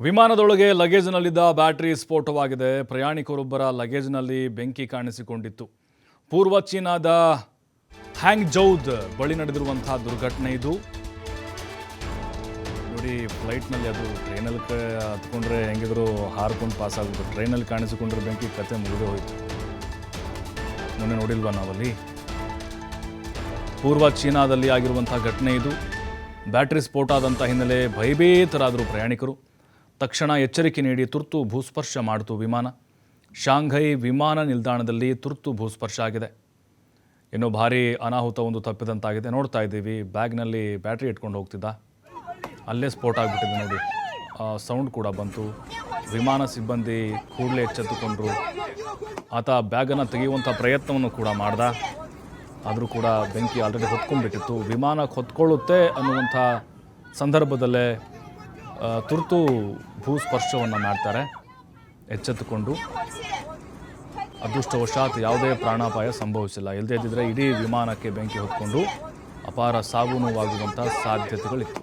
ವಿಮಾನದೊಳಗೆ ಲಗೇಜ್ನಲ್ಲಿದ್ದ battery ಸ್ಫೋಟವಾಗಿದೆ. ಪ್ರಯಾಣಿಕರೊಬ್ಬರ ಲಗೇಜ್ನಲ್ಲಿ ಬೆಂಕಿ ಕಾಣಿಸಿಕೊಂಡಿತ್ತು. ಪೂರ್ವ ಚೀನಾದ ಹ್ಯಾಂಗ್ ಜೌದ್ ಬಳಿ ನಡೆದಿರುವಂತಹ ದುರ್ಘಟನೆ ಇದು. ನೋಡಿ, ಫ್ಲೈಟ್ನಲ್ಲಿ ಅದು ಟ್ರೈನಲ್ಲಿ ಹತ್ಕೊಂಡ್ರೆ ಹೆಂಗಿದ್ರು ಹಾರ್ಕೊಂಡು ಪಾಸ್ ಆಗೋದು ಟ್ರೈನಲ್ಲಿ ಕಾಣಿಸಿಕೊಂಡ್ರೆ ಬೆಂಕಿ ಕತೆ ಮುಗಿದು ಹೋಯಿತು. ಮೊನ್ನೆ ನೋಡಿಲ್ವಾ ನಾವಲ್ಲಿ? ಪೂರ್ವ ಚೀನಾದಲ್ಲಿ ಆಗಿರುವಂಥ ಘಟನೆ ಇದು. ಬ್ಯಾಟ್ರಿ ಸ್ಫೋಟ ಆದಂಥ ಹಿನ್ನೆಲೆ ಭಯಭೀತರಾದರು ಪ್ರಯಾಣಿಕರು. ತಕ್ಷಣ ಎಚ್ಚರಿಕೆ ನೀಡಿ ತುರ್ತು ಭೂಸ್ಪರ್ಶ ಮಾಡಿತು ವಿಮಾನ. ಶಾಂಘೈ ವಿಮಾನ ನಿಲ್ದಾಣದಲ್ಲಿ ತುರ್ತು ಭೂಸ್ಪರ್ಶ ಆಗಿದೆ. ಇನ್ನು ಭಾರಿ ಅನಾಹುತ ಒಂದು ತಪ್ಪಿದಂತಾಗಿದೆ. ನೋಡ್ತಾ ಇದ್ದೀವಿ. ಬ್ಯಾಗ್ನಲ್ಲಿ ಬ್ಯಾಟ್ರಿ ಇಟ್ಕೊಂಡು ಹೋಗ್ತಿದ್ದ. ಅಲ್ಲೇ ಸ್ಫೋಟ ಆಗಿಬಿಟ್ಟಿದೆ ನೋಡಿ. ಸೌಂಡ್ ಕೂಡ ಬಂತು. ವಿಮಾನ ಸಿಬ್ಬಂದಿ ಕೂಡಲೇ ಎಚ್ಚೆತ್ತುಕೊಂಡ್ರು. ಆತ ಬ್ಯಾಗನ್ನು ತೆಗೆಯುವಂಥ ಪ್ರಯತ್ನವನ್ನು ಕೂಡ ಮಾಡ್ದ. ಆದರೂ ಕೂಡ ಬೆಂಕಿ ಆಲ್ರೆಡಿ ಹೊತ್ಕೊಂಡ್ಬಿಟ್ಟಿತ್ತು. ವಿಮಾನಕ್ಕೆ ಹೊತ್ಕೊಳ್ಳುತ್ತೆ ಅನ್ನುವಂಥ ಸಂದರ್ಭದಲ್ಲೇ ತುರ್ತು ಭೂಸ್ಪರ್ಶವನ್ನು ಮಾಡ್ತಾರೆ, ಎಚ್ಚೆತ್ತುಕೊಂಡು ಅದೃಷ್ಟವಶಾತ್ ಯಾವುದೇ ಪ್ರಾಣಾಪಾಯ ಸಂಭವಿಸಿಲ್ಲ. ಇಲ್ಲದೇ ಇದ್ದಿದ್ರೆ ಇಡೀ ವಿಮಾನಕ್ಕೆ ಬೆಂಕಿ ಹೊತ್ಕೊಂಡು ಅಪಾರ ಸಾವು ನೋವಾಗುವಂಥ ಸಾಧ್ಯತೆಗಳಿತ್ತು